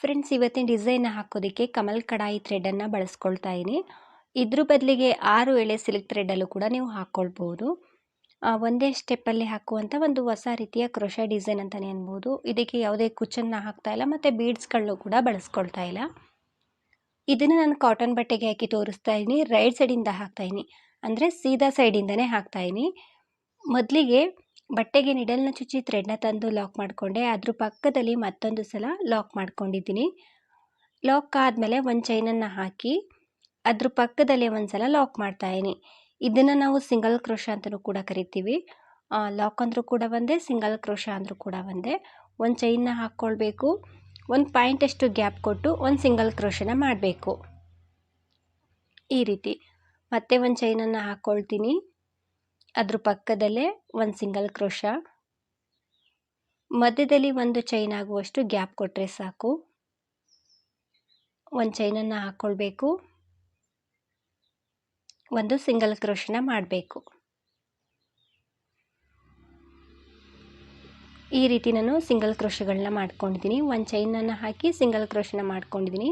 Friends ಇವತ್ತಿನ design ಹಾಕೋದಕ್ಕೆ ಕಮಲ್ ಕಡಾಯಿ ಥ್ರೆಡನ್ನು ಬಳಸ್ಕೊಳ್ತಾ ಇದ್ದೀನಿ. ಇದ್ರ ಬದಲಿಗೆ ಆರು ಎಳೆ ಸಿಲ್ಕ್ ಥ್ರೆಡಲ್ಲೂ ಕೂಡ ನೀವು ಹಾಕ್ಕೊಳ್ಬೋದು ಒಂದೇ ಸ್ಟೆಪ್ಪಲ್ಲಿ ಹಾಕುವಂಥ ಒಂದು ಹೊಸ ರೀತಿಯ ಕ್ರೋಶ ಡಿಸೈನ್ ಅಂತಲೇ ಅನ್ಬೋದು. ಇದಕ್ಕೆ ಯಾವುದೇ ಕುಚ್ಚನ್ನು ಹಾಕ್ತಾ ಇಲ್ಲ, ಮತ್ತು ಬೀಡ್ಸ್ಗಳನ್ನೂ ಕೂಡ ಬಳಸ್ಕೊಳ್ತಾ ಇಲ್ಲ. ಇದನ್ನು ನಾನು ಕಾಟನ್ ಬಟ್ಟೆಗೆ ಹಾಕಿ ತೋರಿಸ್ತಾ ಇದ್ದೀನಿ. ರೈಟ್ ಸೈಡಿಂದ ಹಾಕ್ತಾ ಇದ್ದೀನಿ. ಅಂದರೆ ಸೀದಾ ಸೈಡಿಂದನೇ ಹಾಕ್ತಾ ಇದ್ದೀನಿ. ಮೊದಲಿಗೆ ಬಟ್ಟೆಗೆ ನಿಡಲ್ನ ಚುಚ್ಚಿ ಥ್ರೆಡ್ನ ತಂದು ಲಾಕ್ ಮಾಡಿಕೊಂಡೆ. ಅದ್ರ ಪಕ್ಕದಲ್ಲಿ ಮತ್ತೊಂದು ಸಲ ಲಾಕ್ ಮಾಡ್ಕೊಂಡಿದ್ದೀನಿ. ಲಾಕ್ ಆದಮೇಲೆ ಒಂದು ಚೈನನ್ನು ಹಾಕಿ ಅದ್ರ ಪಕ್ಕದಲ್ಲಿ ಒಂದು ಸಲ ಲಾಕ್ ಮಾಡ್ತಾಯಿದ್ದೀನಿ ಇದನ್ನು ನಾವು ಸಿಂಗಲ್ ಕ್ರೋಶ ಅಂತಲೂ ಕೂಡ ಕರಿತೀವಿ. ಲಾಕ್ ಅಂದರೂ ಕೂಡ ಒಂದೇ ಸಿಂಗಲ್ ಕ್ರೋಶ ಅಂದರೂ ಕೂಡ ಒಂದೇ. ಒಂದು ಚೈನ್ನ ಹಾಕ್ಕೊಳ್ಬೇಕು ಒಂದು ಪಾಯಿಂಟಷ್ಟು ಗ್ಯಾಪ್ ಕೊಟ್ಟು ಒಂದು ಸಿಂಗಲ್ ಕ್ರೋಶನ ಮಾಡಬೇಕು. ಈ ರೀತಿ. ಮತ್ತೆ ಒಂದು ಚೈನನ್ನು ಹಾಕ್ಕೊಳ್ತೀನಿ ಅದ್ರ ಪಕ್ಕದಲ್ಲೇ ಒಂದು ಸಿಂಗಲ್ ಕ್ರೋಶ ಮಧ್ಯದಲ್ಲಿ ಒಂದು ಚೈನ್ ಆಗುವಷ್ಟು ಗ್ಯಾಪ್ ಕೊಟ್ಟರೆ ಸಾಕು. ಒಂದು ಚೈನನ್ನು ಹಾಕ್ಕೊಳ್ಬೇಕು ಒಂದು ಸಿಂಗಲ್ ಕ್ರೋಶನ ಮಾಡಬೇಕು. ಈ ರೀತಿ ನಾನು ಸಿಂಗಲ್ ಕ್ರೋಶಗಳನ್ನ ಮಾಡ್ಕೊಂಡಿದ್ದೀನಿ ಒಂದು ಚೈನನ್ನು ಹಾಕಿ ಸಿಂಗಲ್ ಕ್ರೋಶನ ಮಾಡ್ಕೊಂಡಿದ್ದೀನಿ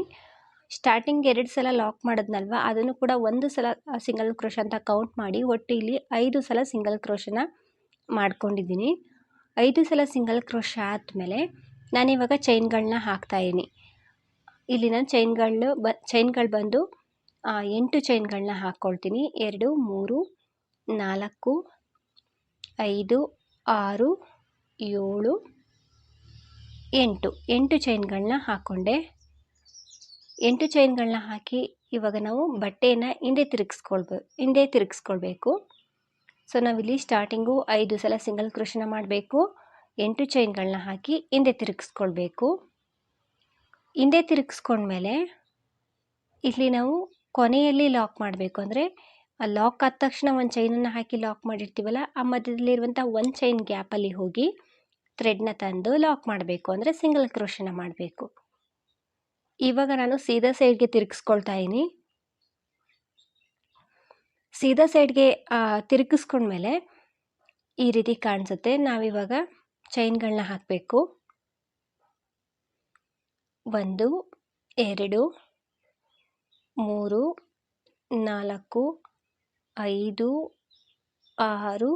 ಸ್ಟಾರ್ಟಿಂಗ್ ಎರಡು ಸಲ ಲಾಕ್ ಮಾಡಿದ್ನಲ್ವ? ಅದನ್ನು ಕೂಡ ಒಂದು ಸಲ ಸಿಂಗಲ್ ಕ್ರೋಶ ಅಂತ ಕೌಂಟ್ ಮಾಡಿ ಒಟ್ಟು ಇಲ್ಲಿ ಐದು ಸಲ ಸಿಂಗಲ್ ಕ್ರೋಶನ ಮಾಡ್ಕೊಂಡಿದ್ದೀನಿ. ಐದು ಸಲ ಸಿಂಗಲ್ ಕ್ರೋಶ ಆದಮೇಲೆ ನಾನಿವಾಗ ಚೈನ್ಗಳನ್ನ ಹಾಕ್ತಾಯಿದ್ದೀನಿ ಇಲ್ಲಿ ನಾನು ಚೈನ್ಗಳು ಬ ಚೈನ್ಗಳು ಬಂದು ಎಂಟು ಚೈನ್ಗಳನ್ನ ಹಾಕ್ಕೊಳ್ತೀನಿ ಎರಡು, ಮೂರು, ನಾಲ್ಕು, ಐದು, ಆರು, ಏಳು, ಎಂಟು. ಎಂಟು ಚೈನ್ಗಳನ್ನ ಹಾಕ್ಕೊಂಡೆ ಎಂಟು ಚೈನ್ಗಳನ್ನ ಹಾಕಿ ಇವಾಗ ನಾವು ಬಟ್ಟೆಯನ್ನು ಹಿಂದೆ ತಿರುಗಿಸ್ಕೊಳ್ಬೇಕು ಹಿಂದೆ ತಿರುಗಿಸ್ಕೊಳ್ಬೇಕು. ಸೊ, ನಾವಿಲ್ಲಿ ಸ್ಟಾರ್ಟಿಂಗು ಐದು ಸಲ ಸಿಂಗಲ್ ಕ್ರೋಶನ ಮಾಡಬೇಕು. ಎಂಟು ಚೈನ್ಗಳನ್ನ ಹಾಕಿ ಹಿಂದೆ ತಿರುಗಿಸ್ಕೊಳ್ಬೇಕು. ಹಿಂದೆ ತಿರುಗಿಸ್ಕೊಂಡ್ಮೇಲೆ ಇಲ್ಲಿ ನಾವು ಕೊನೆಯಲ್ಲಿ ಲಾಕ್ ಮಾಡಬೇಕು. ಅಂದರೆ ಆ ಲಾಕ್ ಆದ ತಕ್ಷಣ ಒಂದು ಚೈನನ್ನು ಹಾಕಿ ಲಾಕ್ ಮಾಡಿರ್ತೀವಲ್ಲ, ಆ ಮಧ್ಯದಲ್ಲಿರುವಂಥ ಒಂದು ಚೈನ್ ಗ್ಯಾಪಲ್ಲಿ ಹೋಗಿ ಥ್ರೆಡ್ನ ತಂದು ಲಾಕ್ ಮಾಡಬೇಕು. ಅಂದರೆ ಸಿಂಗಲ್ ಕ್ರೋಶನ ಮಾಡಬೇಕು. ಇವಾಗ ನಾನು ಸೀದಾ ಸೈಡ್ಗೆ ತಿರುಗಿಸ್ಕೊಳ್ತಾ ಇದ್ದೀನಿ. ಸೀದಾ ಸೈಡ್ಗೆ ತಿರುಗಿಸ್ಕೊಂಡ್ಮೇಲೆ ಈ ರೀತಿ ಕಾಣಿಸುತ್ತೆ. ನಾವಿವಾಗ ಚೈನ್ಗಳನ್ನ ಹಾಕಬೇಕು. ಒಂದು, ಎರಡು, ಮೂರು, ನಾಲ್ಕು, ಐದು, ಆರು,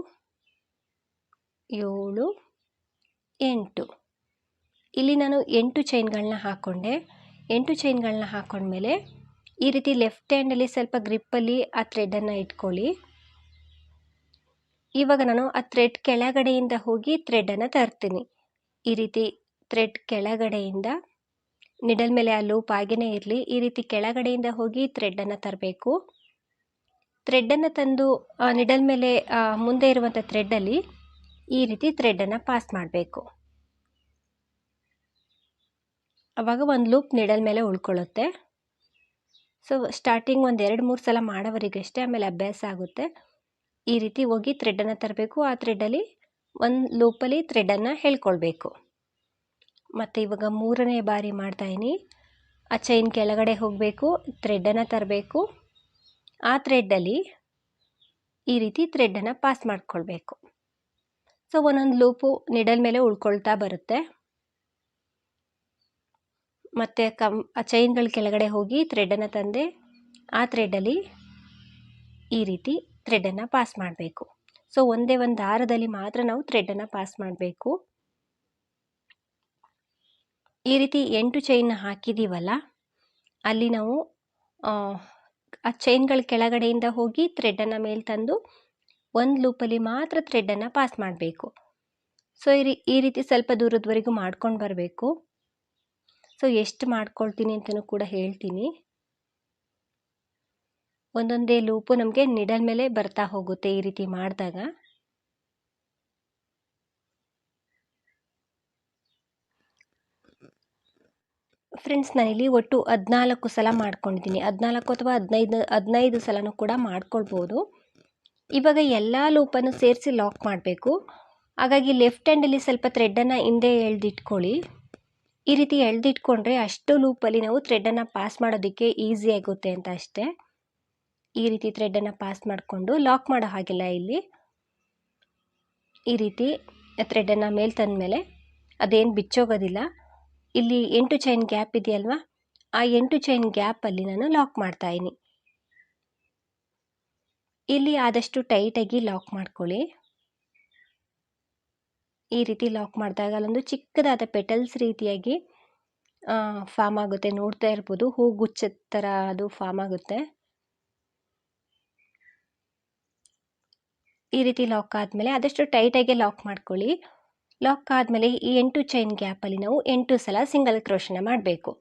ಏಳು, ಎಂಟು. ಇಲ್ಲಿ ನಾನು ಎಂಟು ಚೈನ್ಗಳನ್ನ ಹಾಕ್ಕೊಂಡೆ ಎಂಟು ಚೈನ್ಗಳನ್ನ ಹಾಕೊಂಡ್ಮೇಲೆ ಈ ರೀತಿ ಲೆಫ್ಟ್ ಹ್ಯಾಂಡಲ್ಲಿ ಸ್ವಲ್ಪ ಗ್ರಿಪ್ಪಲ್ಲಿ ಆ ಥ್ರೆಡನ್ನು ಇಟ್ಕೊಳ್ಳಿ. ಇವಾಗ ನಾನು ಆ ಥ್ರೆಡ್ ಕೆಳಗಡೆಯಿಂದ ಹೋಗಿ ಥ್ರೆಡನ್ನು ತರ್ತೀನಿ. ಈ ರೀತಿ ಥ್ರೆಡ್ ಕೆಳಗಡೆಯಿಂದ ನಿಡಲ್ ಮೇಲೆ ಆ ಲೂಪ್ ಆಗೇ ಇರಲಿ. ಈ ರೀತಿ ಕೆಳಗಡೆಯಿಂದ ಹೋಗಿ ಥ್ರೆಡನ್ನು ತರಬೇಕು. ಥ್ರೆಡ್ಡನ್ನು ತಂದು ನಿಡಲ್ ಮೇಲೆ ಮುಂದೆ ಇರುವಂಥ ಥ್ರೆಡ್ಡಲ್ಲಿ ಈ ರೀತಿ ಥ್ರೆಡ್ಡನ್ನು ಪಾಸ್ ಮಾಡಬೇಕು. ಆವಾಗ ಒಂದು ಲೂಪ್ ನಿಡಲ್ ಮೇಲೆ ಉಳ್ಕೊಳ್ಳುತ್ತೆ. ಸೊ ಸ್ಟಾರ್ಟಿಂಗ್ ಒಂದು ಎರಡು ಮೂರು ಸಲ ಮಾಡೋವರಿಗಷ್ಟೇ ಆಮೇಲೆ ಅಭ್ಯಾಸ ಆಗುತ್ತೆ. ಈ ರೀತಿ ಹೋಗಿ ಥ್ರೆಡನ್ನು ತರಬೇಕು. ಆ ಥ್ರೆಡ್ಡಲ್ಲಿ ಒಂದು ಲೂಪಲ್ಲಿ ಥ್ರೆಡನ್ನು ಹೇಳ್ಕೊಳ್ಬೇಕು. ಮತ್ತು ಇವಾಗ ಮೂರನೇ ಬಾರಿ ಮಾಡ್ತಾಯಿನಿ ಆ ಚೈನ್ ಕೆಳಗಡೆ ಹೋಗಬೇಕು ಥ್ರೆಡನ್ನು ತರಬೇಕು. ಆ ಥ್ರೆಡ್ಡಲ್ಲಿ ಈ ರೀತಿ ಥ್ರೆಡ್ಡನ್ನು ಪಾಸ್ ಮಾಡ್ಕೊಳ್ಬೇಕು. ಸೊ ಒಂದೊಂದು ಲೂಪು ನಿಡಲ್ ಮೇಲೆ ಉಳ್ಕೊಳ್ತಾ ಬರುತ್ತೆ. ಮತ್ತು ಕಮ್, ಆ ಚೈನ್ಗಳ ಕೆಳಗಡೆ ಹೋಗಿ ಥ್ರೆಡನ್ನು ತಂದೆ, ಆ ಥ್ರೆಡಲ್ಲಿ ಈ ರೀತಿ ಥ್ರೆಡನ್ನು ಪಾಸ್ ಮಾಡಬೇಕು. ಸೊ ಒಂದೇ ಒಂದು ದಾರದಲ್ಲಿ ಮಾತ್ರ ನಾವು ಥ್ರೆಡನ್ನು ಪಾಸ್ ಮಾಡಬೇಕು. ಈ ರೀತಿ ಎಂಟು ಚೈನ್ ಹಾಕಿದ್ದೀವಲ್ಲ ಅಲ್ಲಿ ನಾವು, ಆ ಚೈನ್ಗಳ ಕೆಳಗಡೆಯಿಂದ ಹೋಗಿ ಥ್ರೆಡನ್ನು ಮೇಲೆ ತಂದು ಒಂದು ಲೂಪಲ್ಲಿ ಮಾತ್ರ ಥ್ರೆಡನ್ನು ಪಾಸ್ ಮಾಡಬೇಕು. ಸೊ ಈ ರೀತಿ ಸ್ವಲ್ಪ ದೂರದವರೆಗೂ ಮಾಡ್ಕೊಂಡು ಬರಬೇಕು. ಸೊ ಎಷ್ಟು ಮಾಡ್ಕೊಳ್ತೀನಿ ಅಂತಲೂ ಕೂಡ ಹೇಳ್ತೀನಿ. ಒಂದೊಂದೇ ಲೂಪು ನಮಗೆ ನಿಡಲ್ ಮೇಲೆ ಬರ್ತಾ ಹೋಗುತ್ತೆ ಈ ರೀತಿ ಮಾಡಿದಾಗ. ಫ್ರೆಂಡ್ಸ್ ನಾನಿಲ್ಲಿ ಒಟ್ಟು ಹದಿನಾಲ್ಕು ಸಲ ಮಾಡ್ಕೊಂಡಿದ್ದೀನಿ. ಹದಿನಾಲ್ಕು ಅಥವಾ ಹದಿನೈದು ಹದಿನೈದು ಸಲನೂ ಕೂಡ ಮಾಡ್ಕೊಳ್ಬೋದು. ಇವಾಗ ಎಲ್ಲ ಲೂಪನ್ನು ಸೇರಿಸಿ ಲಾಕ್ ಮಾಡಬೇಕು. ಹಾಗಾಗಿ ಲೆಫ್ಟ್ ಹ್ಯಾಂಡಲ್ಲಿ ಸ್ವಲ್ಪ ಥ್ರೆಡ್ಡನ್ನು ಹಿಂದೆ ಎಳೆದಿಟ್ಕೊಳ್ಳಿ. ಈ ರೀತಿ ಎಳೆದಿಟ್ಕೊಂಡ್ರೆ ಅಷ್ಟು ಲೂಪಲ್ಲಿ ನಾವು ಥ್ರೆಡ್ಡನ್ನು ಪಾಸ್ ಮಾಡೋದಕ್ಕೆ ಈಸಿ ಆಗುತ್ತೆ ಅಂತ ಅಷ್ಟೇ. ಈ ರೀತಿ ಥ್ರೆಡ್ಡನ್ನು ಪಾಸ್ ಮಾಡಿಕೊಂಡು ಲಾಕ್ ಮಾಡೋ ಹಾಗಿಲ್ಲ ಇಲ್ಲಿ. ಈ ರೀತಿ ಥ್ರೆಡನ್ನು ಮೇಲೆ ತಂದಮೇಲೆ ಅದೇನು ಬಿಚ್ಚೋಗೋದಿಲ್ಲ. ಇಲ್ಲಿ ಎಂಟು ಚೈನ್ ಗ್ಯಾಪ್ ಇದೆಯಲ್ವಾ? ಆ ಎಂಟು ಚೈನ್ ಗ್ಯಾಪಲ್ಲಿ ನಾನು ಲಾಕ್ ಮಾಡ್ತಾಯಿನಿ ಇಲ್ಲಿ ಆದಷ್ಟು ಟೈಟಾಗಿ ಲಾಕ್ ಮಾಡ್ಕೊಳ್ಳಿ. ಈ ರೀತಿ ಲಾಕ್ ಮಾಡಿದಾಗ ಅಲ್ಲೊಂದು ಚಿಕ್ಕದಾದ ಪೆಟಲ್ಸ್ ರೀತಿಯಾಗಿ ಫಾರ್ಮ್ ಆಗುತ್ತೆ. ನೋಡ್ತಾ ಇರ್ಬೋದು. ಹೂ ಗುಚ್ಚದ ಥರ ಅದು ಫಾರ್ಮ್ ಆಗುತ್ತೆ. ಈ ರೀತಿ ಲಾಕ್ ಆದಮೇಲೆ ಆದಷ್ಟು ಟೈಟಾಗಿ ಲಾಕ್ ಮಾಡ್ಕೊಳ್ಳಿ. ಲಾಕ್ ಆದಮೇಲೆ ಈ ಎಂಟು ಚೈನ್ ಗ್ಯಾಪಲ್ಲಿ ನಾವು ಎಂಟು ಸಲ ಸಿಂಗಲ್ ಕ್ರೋಶನ ಮಾಡಬೇಕು.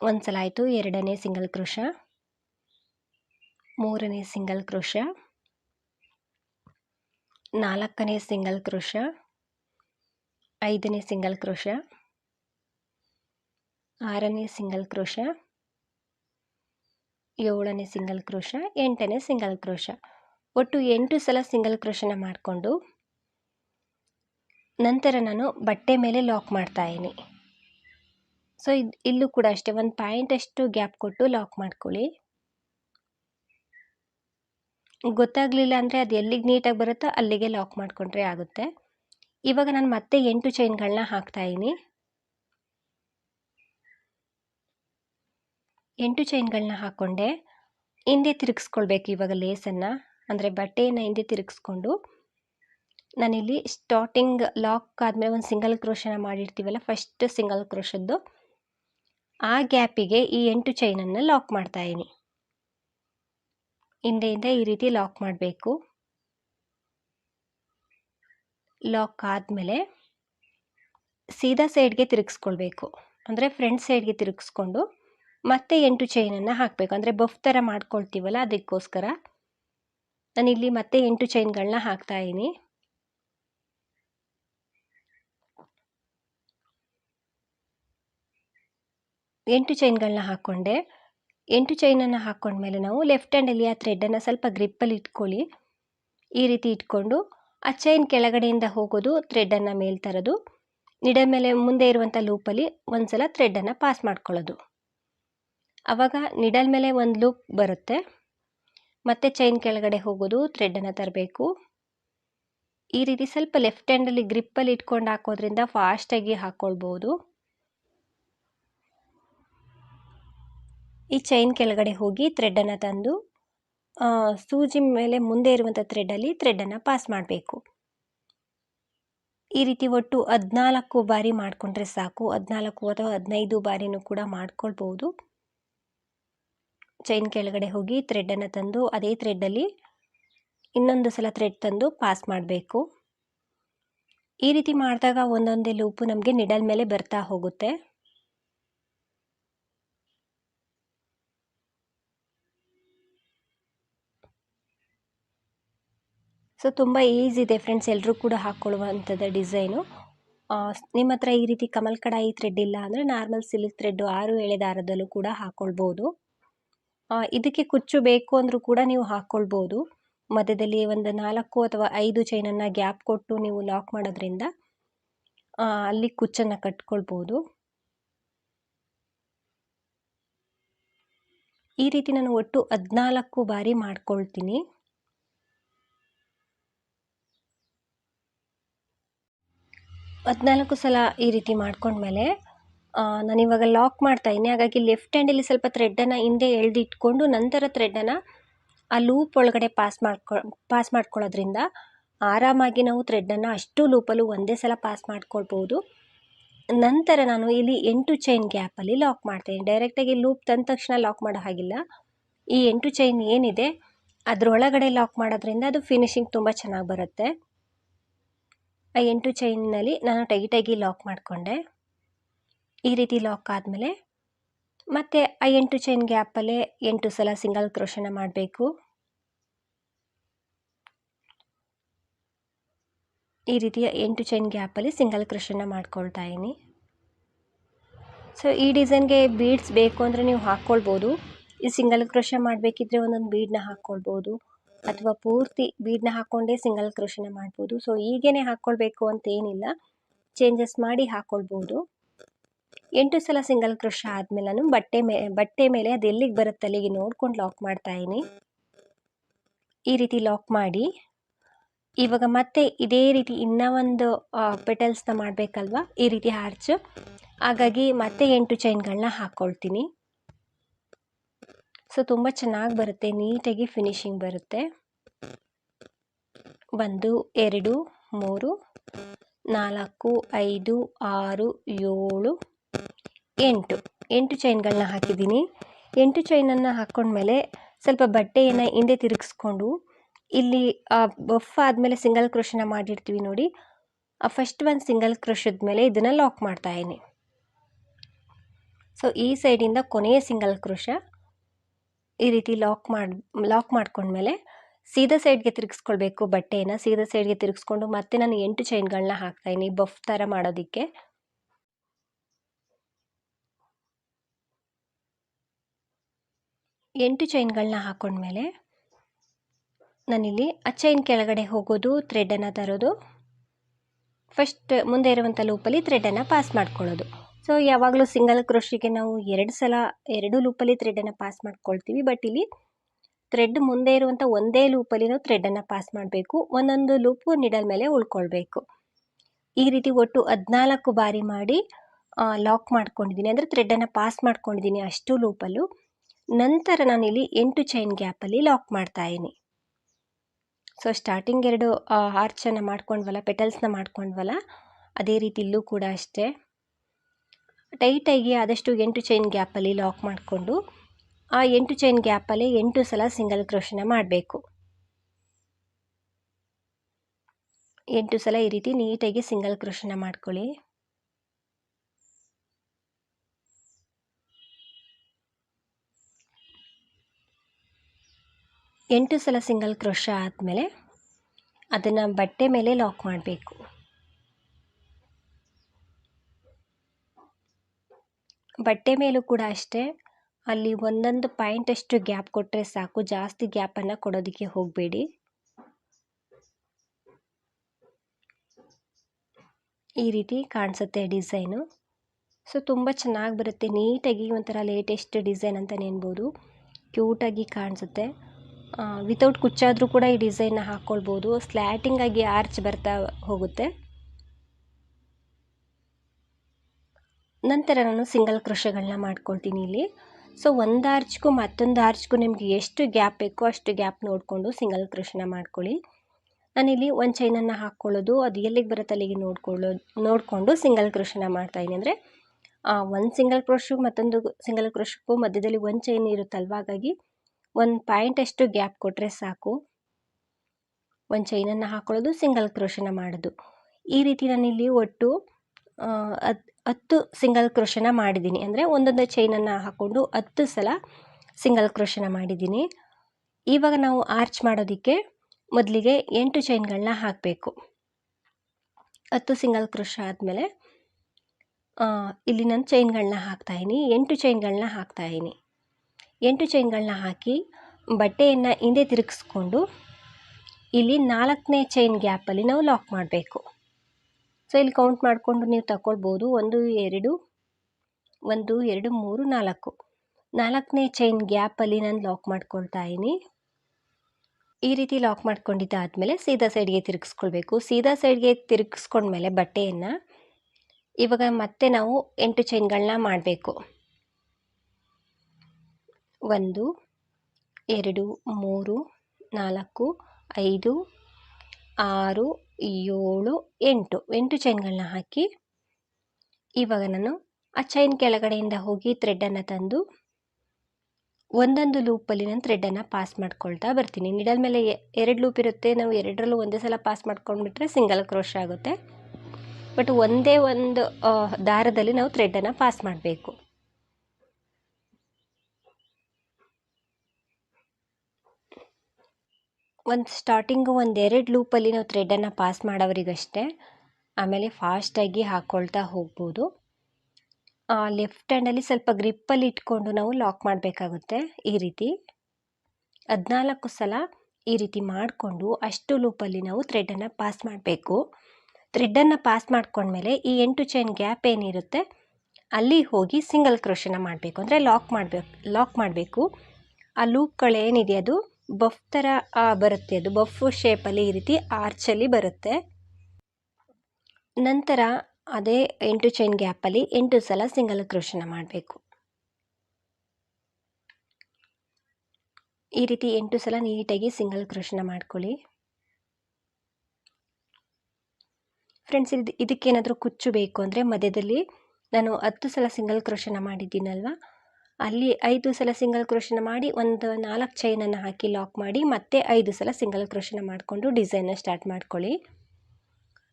ಒಂದು ಸಲ ಆಯಿತು. ಎರಡನೇ ಸಿಂಗಲ್ ಕ್ರೋಶ ಮೂರನೇ ಸಿಂಗಲ್ ಕ್ರೋಶ ನಾಲ್ಕನೇ ಸಿಂಗಲ್ ಕ್ರೋಶ ಐದನೇ ಸಿಂಗಲ್ ಕ್ರೋಶ ಆರನೇ ಸಿಂಗಲ್ ಕ್ರೋಶ ಏಳನೇ ಸಿಂಗಲ್ ಕ್ರೋಶ ಎಂಟನೇ ಸಿಂಗಲ್ ಕ್ರೋಶ ಒಟ್ಟು ಎಂಟು ಸಲ ಸಿಂಗಲ್ ಕ್ರೋಶನ ಮಾಡಿಕೊಂಡು ನಂತರ ನಾನು ಬಟ್ಟೆ ಮೇಲೆ ಲಾಕ್ ಮಾಡ್ತಾಯಿನಿ ಸೊ, ಇದು ಇಲ್ಲೂ ಕೂಡ ಅಷ್ಟೇ, ಒಂದು ಪಾಯಿಂಟಷ್ಟು ಗ್ಯಾಪ್ ಕೊಟ್ಟು ಲಾಕ್ ಮಾಡ್ಕೊಳ್ಳಿ. ಗೊತ್ತಾಗಲಿಲ್ಲ ಅಂದರೆ ಅದು ಎಲ್ಲಿಗೆ ನೀಟಾಗಿ ಬರುತ್ತೋ ಅಲ್ಲಿಗೆ ಲಾಕ್ ಮಾಡಿಕೊಂಡ್ರೆ ಆಗುತ್ತೆ. ಇವಾಗ ನಾನು ಮತ್ತೆ ಎಂಟು ಚೈನ್ಗಳನ್ನ ಹಾಕ್ತಾಯಿನಿ ಎಂಟು ಚೈನ್ಗಳನ್ನ ಹಾಕ್ಕೊಂಡೆ ಹಿಂದೆ ತಿರುಗಿಸ್ಕೊಳ್ಬೇಕು ಇವಾಗ ಲೇಸನ್ನು ಅಂದರೆ ಬಟ್ಟೆಯನ್ನು ಹಿಂದೆ ತಿರುಗಿಸ್ಕೊಂಡು. ನಾನಿಲ್ಲಿ ಸ್ಟಾರ್ಟಿಂಗ್ ಲಾಕ್ ಆದಮೇಲೆ ಒಂದು ಸಿಂಗಲ್ ಕ್ರೋಶನ ಮಾಡಿರ್ತೀವಲ್ಲ ಫಸ್ಟ್ ಸಿಂಗಲ್ ಕ್ರೋಶದ್ದು ಆ ಗ್ಯಾಪಿಗೆ ಈ ಎಂಟು ಚೈನನ್ನು ಲಾಕ್ ಮಾಡ್ತಾಯಿನಿ ಹಿಂದೆಯಿಂದ ಈ ರೀತಿ ಲಾಕ್ ಮಾಡಬೇಕು. ಲಾಕ್ ಆದಮೇಲೆ ಸೀದಾ ಸೈಡ್ಗೆ ತಿರುಗಿಸ್ಕೊಳ್ಬೇಕು. ಅಂದರೆ ಫ್ರಂಟ್ ಸೈಡ್ಗೆ ತಿರುಗಿಸ್ಕೊಂಡು ಮತ್ತೆ ಎಂಟು ಚೈನನ್ನು ಹಾಕಬೇಕು. ಅಂದರೆ ಬಫ್ ಥರ ಮಾಡ್ಕೊಳ್ತೀವಲ್ಲ ಅದಕ್ಕೋಸ್ಕರ. ನಾನಿಲ್ಲಿ ಮತ್ತೆ ಎಂಟು ಚೈನ್ಗಳನ್ನ ಹಾಕ್ತಾಯಿನಿ ಎಂಟು ಚೈನ್ಗಳನ್ನ ಹಾಕ್ಕೊಂಡೆ. ಎಂಟು ಚೈನನ್ನು ಹಾಕ್ಕೊಂಡ್ಮೇಲೆ ನಾವು ಲೆಫ್ಟ್ ಹ್ಯಾಂಡಲ್ಲಿ ಆ ಥ್ರೆಡ್ಡನ್ನು ಸ್ವಲ್ಪ ಗ್ರಿಪ್ಪಲ್ಲಿ ಇಟ್ಕೊಳ್ಳಿ. ಈ ರೀತಿ ಇಟ್ಕೊಂಡು ಆ ಚೈನ್ ಕೆಳಗಡೆಯಿಂದ ಹೋಗೋದು ಥ್ರೆಡ್ಡನ್ನು ಮೇಲೆ ತರೋದು. ನಿಡ ಮೇಲೆ ಮುಂದೆ ಇರುವಂಥ ಲೂಪಲ್ಲಿ ಒಂದು ಸಲ ಥ್ರೆಡ್ಡನ್ನು ಪಾಸ್ ಮಾಡ್ಕೊಳ್ಳೋದು. ಆವಾಗ ನಿಡಲ್ ಮೇಲೆ ಒಂದು ಲೂಪ್ ಬರುತ್ತೆ. ಮತ್ತೆ ಚೈನ್ ಕೆಳಗಡೆ ಹೋಗೋದು ಥ್ರೆಡ್ಡನ್ನು ತರಬೇಕು. ಈ ರೀತಿ ಸ್ವಲ್ಪ ಲೆಫ್ಟ್ ಹ್ಯಾಂಡಲ್ಲಿ ಗ್ರಿಪ್ಪಲ್ಲಿ ಇಟ್ಕೊಂಡು ಹಾಕೋದ್ರಿಂದ ಫಾಸ್ಟಾಗಿ ಹಾಕ್ಕೊಳ್ಬೋದು ಈ ಚೈನ್ ಕೆಳಗಡೆ ಹೋಗಿ ಥ್ರೆಡ್ಡನ್ನು ತಂದು ಸೂಜಿ ಮೇಲೆ ಮುಂದೆ ಇರುವಂಥ ಥ್ರೆಡ್ಡಲ್ಲಿ ಥ್ರೆಡ್ಡನ್ನು ಪಾಸ್ ಮಾಡಬೇಕು. ಈ ರೀತಿ ಒಟ್ಟು ಹದಿನಾಲ್ಕು ಬಾರಿ ಮಾಡಿಕೊಂಡ್ರೆ ಸಾಕು. ಹದಿನಾಲ್ಕು ಅಥವಾ ಹದಿನೈದು ಬಾರಿನೂ ಕೂಡ ಮಾಡ್ಕೊಳ್ಬೋದು. ಚೈನ್ ಕೆಳಗಡೆ ಹೋಗಿ ಥ್ರೆಡ್ಡನ್ನು ತಂದು, ಅದೇ ಥ್ರೆಡ್ಡಲ್ಲಿ ಇನ್ನೊಂದು ಸಲ ಥ್ರೆಡ್ ತಂದು ಪಾಸ್ ಮಾಡಬೇಕು. ಈ ರೀತಿ ಮಾಡಿದಾಗ ಒಂದೊಂದೇ ಲೂಪು ನಮಗೆ ನಿಡಲ್ ಮೇಲೆ ಬರ್ತಾ ಹೋಗುತ್ತೆ. ಸೊ ತುಂಬ ಈಸಿ ಇದೆ ಫ್ರೆಂಡ್ಸ್ ಎಲ್ಲರೂ ಕೂಡ ಹಾಕ್ಕೊಳ್ಳುವಂಥದ್ದು ಡಿಸೈನು ನಿಮ್ಮ ಹತ್ರ ಈ ರೀತಿ ಕಮಲ್ ಕಡಾಯಿ ಥ್ರೆಡ್ ಇಲ್ಲ ಅಂದರೆ ನಾರ್ಮಲ್ ಸಿಲ್ಕ್ ಥ್ರೆಡ್ಡು ಆರು ಎಳೆ ದಾರದಲ್ಲೂ ಕೂಡ ಹಾಕ್ಕೊಳ್ಬೋದು ಇದಕ್ಕೆ ಕುಚ್ಚು ಬೇಕು ಅಂದರೂ ಕೂಡ ನೀವು ಹಾಕ್ಕೊಳ್ಬೋದು ಮಧ್ಯದಲ್ಲಿ ಒಂದು ನಾಲ್ಕು ಅಥವಾ ಐದು ಚೈನನ್ನು ಗ್ಯಾಪ್ ಕೊಟ್ಟು ನೀವು ಲಾಕ್ ಮಾಡೋದ್ರಿಂದ ಅಲ್ಲಿ ಕುಚ್ಚನ್ನು ಕಟ್ಕೊಳ್ಬೋದು. ಈ ರೀತಿ ನಾನು ಒಟ್ಟು ಹದಿನಾಲ್ಕು ಬಾರಿ ಮಾಡ್ಕೊಳ್ತೀನಿ. ಹದಿನಾಲ್ಕು ಸಲ ಈ ರೀತಿ ಮಾಡ್ಕೊಂಡ್ಮೇಲೆ ನಾನಿವಾಗ ಲಾಕ್ ಮಾಡ್ತಾ ಇದ್ದೀನಿ ಹಾಗಾಗಿ ಲೆಫ್ಟ್ ಹ್ಯಾಂಡಲ್ಲಿ ಸ್ವಲ್ಪ ಥ್ರೆಡ್ಡನ್ನು ಹಿಂದೆ ಎಳೆದಿಟ್ಕೊಂಡು ನಂತರ ಥ್ರೆಡ್ಡನ್ನು ಆ ಲೂಪ್ ಒಳಗಡೆ ಪಾಸ್ ಮಾಡ್ಕೊ ಪಾಸ್ ಮಾಡ್ಕೊಳ್ಳೋದ್ರಿಂದ ಆರಾಮಾಗಿ ನಾವು ಥ್ರೆಡ್ಡನ್ನು ಅಷ್ಟು ಲೂಪಲ್ಲೂ ಒಂದೇ ಸಲ ಪಾಸ್ ಮಾಡ್ಕೊಳ್ಬೋದು. ನಂತರ ನಾನು ಇಲ್ಲಿ ಎಂಟು ಚೈನ್ ಗ್ಯಾಪಲ್ಲಿ ಲಾಕ್ ಮಾಡ್ತೀನಿ ಡೈರೆಕ್ಟಾಗಿ ಲೂಪ್ ತಂದ ತಕ್ಷಣ ಲಾಕ್ ಮಾಡೋ ಹಾಗಿಲ್ಲ. ಈ ಎಂಟು ಚೈನ್ ಏನಿದೆ, ಅದರೊಳಗಡೆ ಲಾಕ್ ಮಾಡೋದ್ರಿಂದ ಅದು ಫಿನಿಶಿಂಗ್ ತುಂಬ ಚೆನ್ನಾಗಿ ಬರುತ್ತೆ. ಆ ಎಂಟು ಚೈನಲ್ಲಿ ನಾನು ಟೈಟಾಗಿ ಲಾಕ್ ಮಾಡಿಕೊಂಡೆ. ಈ ರೀತಿ ಲಾಕ್ ಆದಮೇಲೆ ಮತ್ತೆ ಆ ಎಂಟು ಚೈನ್ ಗ್ಯಾಪಲ್ಲೇ ಎಂಟು ಸಲ ಸಿಂಗಲ್ ಕ್ರೋಶನ ಮಾಡಬೇಕು. ಈ ರೀತಿಯ ಎಂಟು ಚೈನ್ ಗ್ಯಾಪಲ್ಲಿ ಸಿಂಗಲ್ ಕ್ರೋಶನ ಮಾಡ್ಕೊಳ್ತಾ ಇದ್ದೀನಿ. ಸೊ, ಈ ಡಿಸೈನ್ಗೆ ಬೀಡ್ಸ್ ಬೇಕು ಅಂದರೆ ನೀವು ಹಾಕ್ಕೊಳ್ಬೋದು. ಈ ಸಿಂಗಲ್ ಕ್ರೋಶ ಮಾಡಬೇಕಿದ್ರೆ ಒಂದೊಂದು ಬೀಡನ್ನ ಹಾಕ್ಕೊಳ್ಬೋದು. ಅಥವಾ ಪೂರ್ತಿ ಬೀಡನ್ನ ಹಾಕ್ಕೊಂಡೇ ಸಿಂಗಲ್ ಕ್ರೋಶನ ಮಾಡ್ಬೋದು. ಸೊ ಈಗೇನೆ ಹಾಕ್ಕೊಳ್ಬೇಕು ಅಂತ ಏನಿಲ್ಲ. ಚೇಂಜಸ್ ಮಾಡಿ ಹಾಕ್ಕೊಳ್ಬೋದು. ಎಂಟು ಸಲ ಸಿಂಗಲ್ ಕ್ರೋಶ ಆದಮೇಲೆ ನಾನು ಬಟ್ಟೆ ಮೇ, ಬಟ್ಟೆ ಮೇಲೆ ಅದು ಎಲ್ಲಿಗೆ ಬರುತ್ತೆ ಅಲ್ಲಿಗೆ ನೋಡ್ಕೊಂಡು ಲಾಕ್ ಮಾಡ್ತಾಯಿನಿ ಈ ರೀತಿ ಲಾಕ್ ಮಾಡಿ. ಇವಾಗ ಮತ್ತೆ ಇದೇ ರೀತಿ ಇನ್ನೂ ಒಂದು ಪೆಟಲ್ಸ್ನ ಮಾಡಬೇಕಲ್ವಾ? ಈ ರೀತಿ ಹಾರ್ಚು. ಹಾಗಾಗಿ ಮತ್ತೆ ಎಂಟು ಚೈನ್ಗಳನ್ನ ಹಾಕ್ಕೊಳ್ತೀನಿ. ಸೊ, ತುಂಬ ಚೆನ್ನಾಗಿ ಬರುತ್ತೆ, ನೀಟಾಗಿ ಫಿನಿಶಿಂಗ್ ಬರುತ್ತೆ. ಒಂದು, ಎರಡು, ಮೂರು, ನಾಲ್ಕು, ಐದು, ಆರು, ಏಳು, ಎಂಟು. ಎಂಟು ಚೈನ್ಗಳನ್ನ ಹಾಕಿದ್ದೀನಿ. ಎಂಟು ಚೈನನ್ನು ಹಾಕ್ಕೊಂಡ್ಮೇಲೆ ಸ್ವಲ್ಪ ಬಟ್ಟೆಯನ್ನು ಹಿಂದೆ ತಿರುಗಿಸ್ಕೊಂಡು, ಇಲ್ಲಿ ಬಫ್ ಆದಮೇಲೆ ಸಿಂಗಲ್ ಕ್ರೋಶನ ಮಾಡಿರ್ತೀವಿ ನೋಡಿ ಫಸ್ಟ್ ಒಂದು ಸಿಂಗಲ್ ಕ್ರೋಶದ ಮೇಲೆ ಇದನ್ನು ಲಾಕ್ ಮಾಡ್ತಾಯಿದ್ದೀನಿ ಸೊ, ಈ ಸೈಡಿಂದ ಕೊನೆಯ ಸಿಂಗಲ್ ಕ್ರೋಶ. ಈ ರೀತಿ ಲಾಕ್ ಮಾಡಿ ಲಾಕ್ ಮಾಡ್ಕೊಂಡ್ಮೇಲೆ ಸೀದಾ ಸೈಡ್ಗೆ ತಿರುಗಿಸ್ಕೊಳ್ಬೇಕು ಬಟ್ಟೆಯನ್ನು ಸೀದಾ ಸೈಡ್ಗೆ ತಿರುಗಿಸ್ಕೊಂಡು ಮತ್ತೆ ನಾನು ಎಂಟು ಚೈನ್ಗಳನ್ನ ಹಾಕ್ತಾಯಿನಿ ಬಫ್ ಥರ ಮಾಡೋದಕ್ಕೆ. ಎಂಟು ಚೈನ್ಗಳನ್ನ ಹಾಕೊಂಡ್ಮೇಲೆ ನಾನಿಲ್ಲಿ ಆ ಚೈನ್ ಕೆಳಗಡೆ ಹೋಗೋದು ಥ್ರೆಡನ್ನು ತರೋದು. ಫಸ್ಟ್ ಮುಂದೆ ಇರುವಂಥ ಲೂಪಲ್ಲಿ ಥ್ರೆಡನ್ನು ಪಾಸ್ ಮಾಡ್ಕೊಳ್ಳೋದು. ಸೊ ಯಾವಾಗಲೂ ಸಿಂಗಲ್ ಕ್ರೋಶಿಗೆ ನಾವು ಎರಡು ಸಲ, ಎರಡು ಲೂಪಲ್ಲಿ ಥ್ರೆಡನ್ನು ಪಾಸ್ ಮಾಡ್ಕೊಳ್ತೀವಿ. ಬಟ್ ಇಲ್ಲಿ ಥ್ರೆಡ್ ಮುಂದೆ ಇರುವಂಥ ಒಂದೇ ಲೂಪಲ್ಲಿ ನಾವು ಥ್ರೆಡನ್ನು ಪಾಸ್ ಮಾಡಬೇಕು. ಒಂದೊಂದು ಲೂಪು ನಿಡಲ್ ಮೇಲೆ ಉಳ್ಕೊಳ್ಬೇಕು. ಈ ರೀತಿ ಒಟ್ಟು ಹದಿನಾಲ್ಕು ಬಾರಿ ಮಾಡಿ ಲಾಕ್ ಮಾಡ್ಕೊಂಡಿದ್ದೀನಿ. ಅಂದರೆ ಥ್ರೆಡನ್ನು ಪಾಸ್ ಮಾಡ್ಕೊಂಡಿದ್ದೀನಿ ಅಷ್ಟು ಲೂಪಲ್ಲೂ ನಂತರ ನಾನಿಲ್ಲಿ ಎಂಟು ಚೈನ್ ಗ್ಯಾಪಲ್ಲಿ ಲಾಕ್ ಮಾಡ್ತಾಯಿದ್ದೀನಿ ಸೊ ಸ್ಟಾರ್ಟಿಂಗ್ ಎರಡು ಆರ್ಚನ್ನು ಮಾಡ್ಕೊಂಡ್ವಲ್ಲ ಪೆಟಲ್ಸ್ನ ಮಾಡ್ಕೊಂಡ್ವಲ್ಲ, ಅದೇ ರೀತಿ ಇಲ್ಲೂ ಕೂಡ ಅಷ್ಟೇ. ಟೈಟಾಗಿ ಆದಷ್ಟು ಎಂಟು ಚೈನ್ ಗ್ಯಾಪಲ್ಲಿ ಲಾಕ್ ಮಾಡಿಕೊಂಡು ಆ ಎಂಟು ಚೈನ್ ಗ್ಯಾಪಲ್ಲಿ ಎಂಟು ಸಲ ಸಿಂಗಲ್ ಕ್ರೋಶನ ಮಾಡಬೇಕು. ಎಂಟು ಸಲ ಈ ರೀತಿ ನೀಟಾಗಿ ಸಿಂಗಲ್ ಕ್ರೋಶನ ಮಾಡ್ಕೊಳ್ಳಿ. ಎಂಟು ಸಲ ಸಿಂಗಲ್ ಕ್ರೋಶ ಆದಮೇಲೆ ಅದನ್ನು ಬಟ್ಟೆ ಮೇಲೆ ಲಾಕ್ ಮಾಡಬೇಕು. ಬಟ್ಟೆ ಮೇಲೂ ಕೂಡ ಅಷ್ಟೇ, ಅಲ್ಲಿ ಒಂದೊಂದು ಪಾಯಿಂಟಷ್ಟು ಗ್ಯಾಪ್ ಕೊಟ್ಟರೆ ಸಾಕು, ಜಾಸ್ತಿ ಗ್ಯಾಪನ್ನು ಕೊಡೋದಕ್ಕೆ ಹೋಗಬೇಡಿ. ಈ ರೀತಿ ಕಾಣಿಸುತ್ತೆ ಡಿಸೈನು. ಸೊ, ತುಂಬ ಚೆನ್ನಾಗಿ ಬರುತ್ತೆ. ನೀಟಾಗಿ ಒಂಥರ ಲೇಟೆಸ್ಟ್ ಡಿಸೈನ್ ಅಂತ ನೆನ್ಬೋದು. ಕ್ಯೂಟಾಗಿ ಕಾಣಿಸುತ್ತೆ. ವಿತೌಟ್ ಕುಚ್ಚಾದರೂ ಕೂಡ ಈ ಡಿಸೈನ್ನ ಹಾಕ್ಕೊಳ್ಬೋದು ಸ್ಲ್ಯಾಟಿಂಗಾಗಿ ಆರ್ಚ್ ಬರ್ತಾ ಹೋಗುತ್ತೆ. ನಂತರ ನಾನು ಸಿಂಗಲ್ ಕ್ರೋಶಗಳನ್ನ ಮಾಡ್ಕೊಳ್ತೀನಿ ಇಲ್ಲಿ. ಸೊ ಒಂದು ಆರ್ಚ್ಗೂ ಮತ್ತೊಂದು ಆರ್ಚ್ಗೂ ನಿಮಗೆ ಎಷ್ಟು ಗ್ಯಾಪ್ ಬೇಕೋ ಅಷ್ಟು ಗ್ಯಾಪ್ ನೋಡಿಕೊಂಡು ಸಿಂಗಲ್ ಕ್ರೋಶನ ಮಾಡ್ಕೊಳ್ಳಿ. ನಾನಿಲ್ಲಿ ಒಂದು ಚೈನನ್ನು ಹಾಕ್ಕೊಳ್ಳೋದು ಅದು ಎಲ್ಲಿಗೆ ಬರುತ್ತೆ ಅಲ್ಲಿಗೆ ನೋಡ್ಕೊಳ್ಳೋ, ನೋಡಿಕೊಂಡು ಸಿಂಗಲ್ ಕ್ರೋಶನ ಮಾಡ್ತಾಯಿದ್ದೀನಿ ಅಂದರೆ ಒಂದು ಸಿಂಗಲ್ ಕ್ರೋಶು ಮತ್ತೊಂದು ಸಿಂಗಲ್ ಕ್ರೋಶಕ್ಕೂ ಮಧ್ಯದಲ್ಲಿ ಒಂದು ಚೈನ್ ಇರುತ್ತಲ್ವ, ಹಾಗಾಗಿ ಒಂದು ಪಾಯಿಂಟಷ್ಟು ಗ್ಯಾಪ್ ಕೊಟ್ಟರೆ ಸಾಕು. ಒಂದು ಚೈನನ್ನು ಹಾಕ್ಕೊಳ್ಳೋದು ಸಿಂಗಲ್ ಕ್ರೋಶನ ಮಾಡೋದು. ಈ ರೀತಿ ನಾನಿಲ್ಲಿ ಒಟ್ಟು ಹತ್ತು ಸಿಂಗಲ್ ಕ್ರೋಶನ ಮಾಡಿದ್ದೀನಿ. ಅಂದರೆ ಒಂದೊಂದು ಚೈನನ್ನು ಹಾಕ್ಕೊಂಡು ಹತ್ತು ಸಲ ಸಿಂಗಲ್ ಕ್ರೋಷನ ಮಾಡಿದ್ದೀನಿ. ಇವಾಗ ನಾವು ಆರ್ಚ್ ಮಾಡೋದಕ್ಕೆ ಮೊದಲಿಗೆ ಎಂಟು ಚೈನ್ಗಳನ್ನ ಹಾಕಬೇಕು. ಹತ್ತು ಸಿಂಗಲ್ ಕ್ರೋಶ ಆದಮೇಲೆ ಇಲ್ಲಿ ನಾನು ಚೈನ್ಗಳನ್ನ ಹಾಕ್ತಾಯಿನಿ ಎಂಟು ಚೈನ್ಗಳನ್ನ ಹಾಕ್ತಾಯಿನಿ ಎಂಟು ಚೈನ್ಗಳನ್ನ ಹಾಕಿ ಬಟ್ಟೆಯನ್ನು ಹಿಂದೆ ತಿರುಗಿಸ್ಕೊಂಡು ಇಲ್ಲಿ ನಾಲ್ಕನೇ ಚೈನ್ ಗ್ಯಾಪಲ್ಲಿ ನಾವು ಲಾಕ್ ಮಾಡಬೇಕು. ಸೊ ಇಲ್ಲಿ ಕೌಂಟ್ ಮಾಡಿಕೊಂಡು ನೀವು ತಗೊಳ್ಬೋದು ಒಂದು, ಎರಡು ಒಂದು, ಎರಡು, ಮೂರು, ನಾಲ್ಕು. ನಾಲ್ಕನೇ ಚೈನ್ ಗ್ಯಾಪಲ್ಲಿ ನಾನು ಲಾಕ್ ಮಾಡ್ಕೊಳ್ತಾ ಇದ್ದೀನಿ. ಈ ರೀತಿ ಲಾಕ್ ಮಾಡ್ಕೊಂಡಿದ್ದಾದಮೇಲೆ ಸೀದಾ ಸೈಡ್ಗೆ ತಿರುಗಿಸ್ಕೊಳ್ಬೇಕು. ಸೀದಾ ಸೈಡ್ಗೆ ತಿರುಗಿಸ್ಕೊಂಡ್ಮೇಲೆ ಬಟ್ಟೆಯನ್ನು ಇವಾಗ ಮತ್ತೆ ನಾವು ಎಂಟು ಚೈನ್ಗಳನ್ನ ಮಾಡಬೇಕು. ಒಂದು, ಎರಡು, ಮೂರು, ನಾಲ್ಕು, ಐದು, ಆರು ಏಳು ಎಂಟು ಎಂಟು ಚೈನ್ಗಳನ್ನ ಹಾಕಿ, ಇವಾಗ ನಾನು ಆ ಚೈನ್ ಕೆಳಗಡೆಯಿಂದ ಹೋಗಿ ಥ್ರೆಡ್ಡನ್ನು ತಂದು, ಒಂದೊಂದು ಲೂಪಲ್ಲಿ ನಾನು ಥ್ರೆಡ್ಡನ್ನು ಪಾಸ್ ಮಾಡ್ಕೊಳ್ತಾ ಬರ್ತೀನಿ. ನಿಡಲ್ ಮೇಲೆ ಎರಡು ಲೂಪ್ ಇರುತ್ತೆ. ನಾವು ಎರಡರಲ್ಲೂ ಒಂದೇ ಸಲ ಪಾಸ್ ಮಾಡ್ಕೊಂಡ್ಬಿಟ್ರೆ ಸಿಂಗಲ್ ಕ್ರೋಶ ಆಗುತ್ತೆ. ಬಟ್ ಒಂದೇ ಒಂದು ದಾರದಲ್ಲಿ ನಾವು ಥ್ರೆಡ್ಡನ್ನು ಪಾಸ್ ಮಾಡಬೇಕು. ಒಂದು ಸ್ಟಾರ್ಟಿಂಗು ಒಂದೆರಡು ಲೂಪಲ್ಲಿ ನಾವು ಥ್ರೆಡನ್ನು ಪಾಸ್ ಮಾಡೋವರಿಗಷ್ಟೇ. ಆಮೇಲೆ ಫಾಸ್ಟಾಗಿ ಹಾಕ್ಕೊಳ್ತಾ ಹೋಗ್ಬೋದು. ಲೆಫ್ಟ್ ಹ್ಯಾಂಡಲ್ಲಿ ಸ್ವಲ್ಪ ಗ್ರಿಪ್ಪಲ್ಲಿ ಇಟ್ಕೊಂಡು ನಾವು ಲಾಕ್ ಮಾಡಬೇಕಾಗುತ್ತೆ ಈ ರೀತಿ. ಹದಿನಾಲ್ಕು ಸಲ ಈ ರೀತಿ ಮಾಡಿಕೊಂಡು ಅಷ್ಟು ಲೂಪಲ್ಲಿ ನಾವು ಥ್ರೆಡನ್ನು ಪಾಸ್ ಮಾಡಬೇಕು. ಥ್ರೆಡನ್ನು ಪಾಸ್ ಮಾಡಿಕೊಂಡ್ಮೇಲೆ ಈ ಎಂಟು ಚೈನ್ ಗ್ಯಾಪ್ ಏನಿರುತ್ತೆ, ಅಲ್ಲಿ ಹೋಗಿ ಸಿಂಗಲ್ ಕ್ರೋಶನ ಮಾಡಬೇಕು. ಅಂದರೆ ಲಾಕ್ ಮಾಡಬೇಕು ಲಾಕ್ ಮಾಡಬೇಕು. ಆ ಲೂಪ್ಗಳೇನಿದೆ ಅದು? ಬಫ್ ಥರ ಬರುತ್ತೆ. ಅದು ಬಫ್ ಶೇಪಲ್ಲಿ ಈ ರೀತಿ ಆರ್ಚಲ್ಲಿ ಬರುತ್ತೆ. ನಂತರ ಅದೇ ಎಂಟು ಚೈನ್ ಗ್ಯಾಪಲ್ಲಿ ಎಂಟು ಸಲ ಸಿಂಗಲ್ ಕ್ರೋಶನ ಮಾಡಬೇಕು. ಈ ರೀತಿ ಎಂಟು ಸಲ ನೀಟಾಗಿ ಸಿಂಗಲ್ ಕ್ರೋಶನ ಮಾಡ್ಕೊಳ್ಳಿ. ಫ್ರೆಂಡ್ಸ್ ಇದು, ಇದಕ್ಕೇನಾದರೂ ಕುಚ್ಚು ಬೇಕು ಅಂದರೆ ಮಧ್ಯದಲ್ಲಿ ನಾನು ಹತ್ತು ಸಲ ಸಿಂಗಲ್ ಕ್ರೋಶನ ಮಾಡಿದ್ದೀನಲ್ವ? ಅಲ್ಲಿ ಐದು ಸಲ ಸಿಂಗಲ್ ಕ್ರೋಷನ ಮಾಡಿ ಒಂದು ನಾಲ್ಕು ಚೈನನ್ನು ಹಾಕಿ ಲಾಕ್ ಮಾಡಿ ಮತ್ತೆ ಐದು ಸಲ ಸಿಂಗಲ್ ಕ್ರೋಷನ ಮಾಡಿಕೊಂಡು ಡಿಸೈನ್ನ ಸ್ಟಾರ್ಟ್ ಮಾಡ್ಕೊಳ್ಳಿ.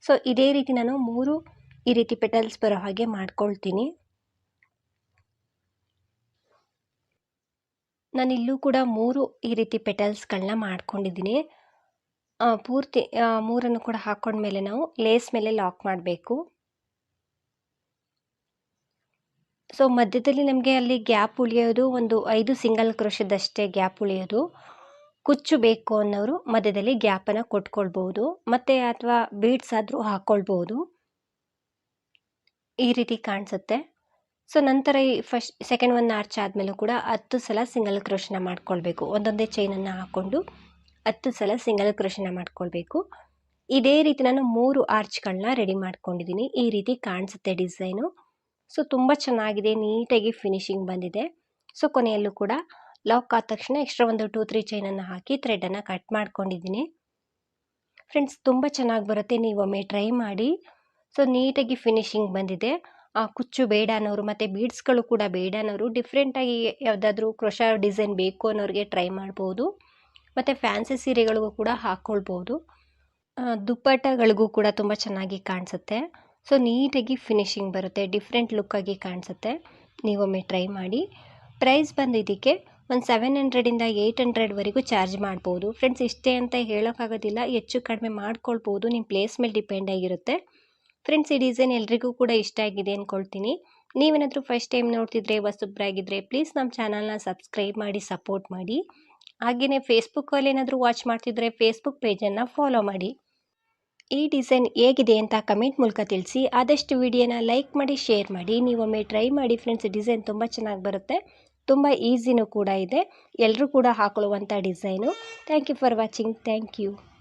ಸೊ, ಇದೇ ರೀತಿ ನಾನು ಮೂರು ಈ ರೀತಿ ಪೆಟಲ್ಸ್ ಬರೋ ಹಾಗೆ ಮಾಡ್ಕೊಳ್ತೀನಿ. ನಾನು ಇಲ್ಲೂ ಕೂಡ ಮೂರು ಈ ರೀತಿ ಪೆಟಲ್ಸ್ಗಳನ್ನ ಮಾಡ್ಕೊಂಡಿದ್ದೀನಿ. ಪೂರ್ತಿ ಮೂರನ್ನು ಕೂಡ ಹಾಕೊಂಡ್ಮೇಲೆ ನಾವು ಲೇಸ್ ಮೇಲೆ ಲಾಕ್ ಮಾಡಬೇಕು. ಸೊ ಮಧ್ಯದಲ್ಲಿ ನಮಗೆ ಅಲ್ಲಿ ಗ್ಯಾಪ್ ಉಳಿಯೋದು ಒಂದು ಐದು ಸಿಂಗಲ್ ಕ್ರೋಶದಷ್ಟೇ ಗ್ಯಾಪ್ ಉಳಿಯೋದು. ಕುಚ್ಚು ಬೇಕು ಅನ್ನೋರು ಮಧ್ಯದಲ್ಲಿ ಗ್ಯಾಪನ್ನು ಕೊಟ್ಕೊಳ್ಬೋದು. ಮತ್ತು ಅಥವಾ ಬೀಡ್ಸ್ ಆದರೂ ಹಾಕ್ಕೊಳ್ಬೋದು ಈ ರೀತಿ ಕಾಣಿಸುತ್ತೆ. ಸೊ ನಂತರ ಈ ಫಸ್ಟ್ ಸೆಕೆಂಡ್ ಒನ್ ಆರ್ಚ್ ಆದಮೇಲೂ ಕೂಡ ಹತ್ತು ಸಲ ಸಿಂಗಲ್ ಕ್ರೋಶನ ಮಾಡ್ಕೊಳ್ಬೇಕು. ಒಂದೊಂದೇ ಚೈನನ್ನು ಹಾಕ್ಕೊಂಡು ಹತ್ತು ಸಲ ಸಿಂಗಲ್ ಕ್ರೋಶನ ಮಾಡ್ಕೊಳ್ಬೇಕು. ಇದೇ ರೀತಿ ನಾನು ಮೂರು ಆರ್ಚ್ಗಳನ್ನ ರೆಡಿ ಮಾಡ್ಕೊಂಡಿದ್ದೀನಿ ಈ ರೀತಿ ಕಾಣಿಸುತ್ತೆ ಡಿಸೈನು ಸೊ, ತುಂಬ ಚೆನ್ನಾಗಿದೆ, ನೀಟಾಗಿ ಫಿನಿಶಿಂಗ್ ಬಂದಿದೆ. ಸೊ, ಕೊನೆಯಲ್ಲೂ ಕೂಡ ಲಾಕ್ ಆದ ತಕ್ಷಣ ಎಕ್ಸ್ಟ್ರಾ ಒಂದು ಟೂ, ತ್ರೀ ಚೈನನ್ನು ಹಾಕಿ ಥ್ರೆಡನ್ನು ಕಟ್ ಮಾಡ್ಕೊಂಡಿದ್ದೀನಿ. ಫ್ರೆಂಡ್ಸ್, ತುಂಬ ಚೆನ್ನಾಗಿ ಬರುತ್ತೆ, ನೀವು ಒಮ್ಮೆ ಟ್ರೈ ಮಾಡಿ. ಸೊ, ನೀಟಾಗಿ ಫಿನಿಶಿಂಗ್ ಬಂದಿದೆ. ಕುಚ್ಚು ಬೇಡ ಅನ್ನೋರು ಮತ್ತು ಬೀಡ್ಸ್ಗಳು ಕೂಡ ಬೇಡ ಅನ್ನೋರು ಡಿಫ್ರೆಂಟಾಗಿ ಯಾವುದಾದ್ರೂ ಕ್ರೊಶ ಡಿಸೈನ್ ಬೇಕು ಅನ್ನೋರಿಗೆ ಟ್ರೈ ಮಾಡ್ಬೋದು. ಮತ್ತು ಫ್ಯಾನ್ಸಿ ಸೀರೆಗಳಿಗೂ ಕೂಡ ಹಾಕ್ಕೊಳ್ಬೋದು ದುಪ್ಪಟ್ಟಗಳಿಗೂ ಕೂಡ ತುಂಬ ಚೆನ್ನಾಗಿ ಕಾಣಿಸುತ್ತೆ. ಸೊ ನೀಟಾಗಿ ಫಿನಿಶಿಂಗ್ ಬರುತ್ತೆ ಡಿಫ್ರೆಂಟ್ ಲುಕ್ಕಾಗಿ ಕಾಣಿಸುತ್ತೆ. ನೀವೊಮ್ಮೆ ಟ್ರೈ ಮಾಡಿ. ಪ್ರೈಸ್ ಬಂದು ಇದಕ್ಕೆ ಒಂದು ಸೆವೆನ್ ಹಂಡ್ರೆಡಿಂದ ಏಯ್ಟ್ ಹಂಡ್ರೆಡ್ವರೆಗೂ ಚಾರ್ಜ್ ಮಾಡ್ಬೋದು. ಫ್ರೆಂಡ್ಸ್ ಇಷ್ಟೇ ಅಂತ ಹೇಳೋಕ್ಕಾಗೋದಿಲ್ಲ. ಹೆಚ್ಚು ಕಡಿಮೆ ಮಾಡ್ಕೊಳ್ಬೋದು. ನಿಮ್ಮ ಪ್ಲೇಸ್ ಮೇಲೆ ಡಿಪೆಂಡ್ ಆಗಿರುತ್ತೆ. ಫ್ರೆಂಡ್ಸ್ ಈ ಡಿಸೈನ್ ಎಲ್ರಿಗೂ ಕೂಡ ಇಷ್ಟ ಆಗಿದೆ ಅಂದ್ಕೊಳ್ತೀನಿ ನೀವೇನಾದರೂ ಫಸ್ಟ್ ಟೈಮ್ ನೋಡ್ತಿದ್ರೆ ಹೊಸಬ್ರಾಗಿದ್ದರೆ ಪ್ಲೀಸ್ ನಮ್ಮ ಚಾನಲ್ನ ಸಬ್ಸ್ಕ್ರೈಬ್ ಮಾಡಿ ಸಪೋರ್ಟ್ ಮಾಡಿ. ಹಾಗೆಯೇ ಫೇಸ್ಬುಕ್ಕಲ್ಲಿ ಏನಾದರೂ ವಾಚ್ ಮಾಡ್ತಿದ್ರೆ ಫೇಸ್ಬುಕ್ ಪೇಜನ್ನು ಫಾಲೋ ಮಾಡಿ. ಈ ಡಿಸೈನ್ ಹೇಗಿದೆ ಅಂತ ಕಮೆಂಟ್ ಮೂಲಕ ತಿಳಿಸಿ. ಆದಷ್ಟು ವಿಡಿಯೋನ ಲೈಕ್ ಮಾಡಿ, ಶೇರ್ ಮಾಡಿ. ನೀವೊಮ್ಮೆ ಟ್ರೈ ಮಾಡಿ ಫ್ರೆಂಡ್ಸ್, ಡಿಸೈನ್ ತುಂಬ ಚೆನ್ನಾಗಿ ಬರುತ್ತೆ. ತುಂಬ ಈಸಿನೂ ಕೂಡ ಇದೆ. ಎಲ್ಲರೂ ಕೂಡ ಹಾಕೊಳ್ಳುವಂಥ design. Thank you for watching. Thank you.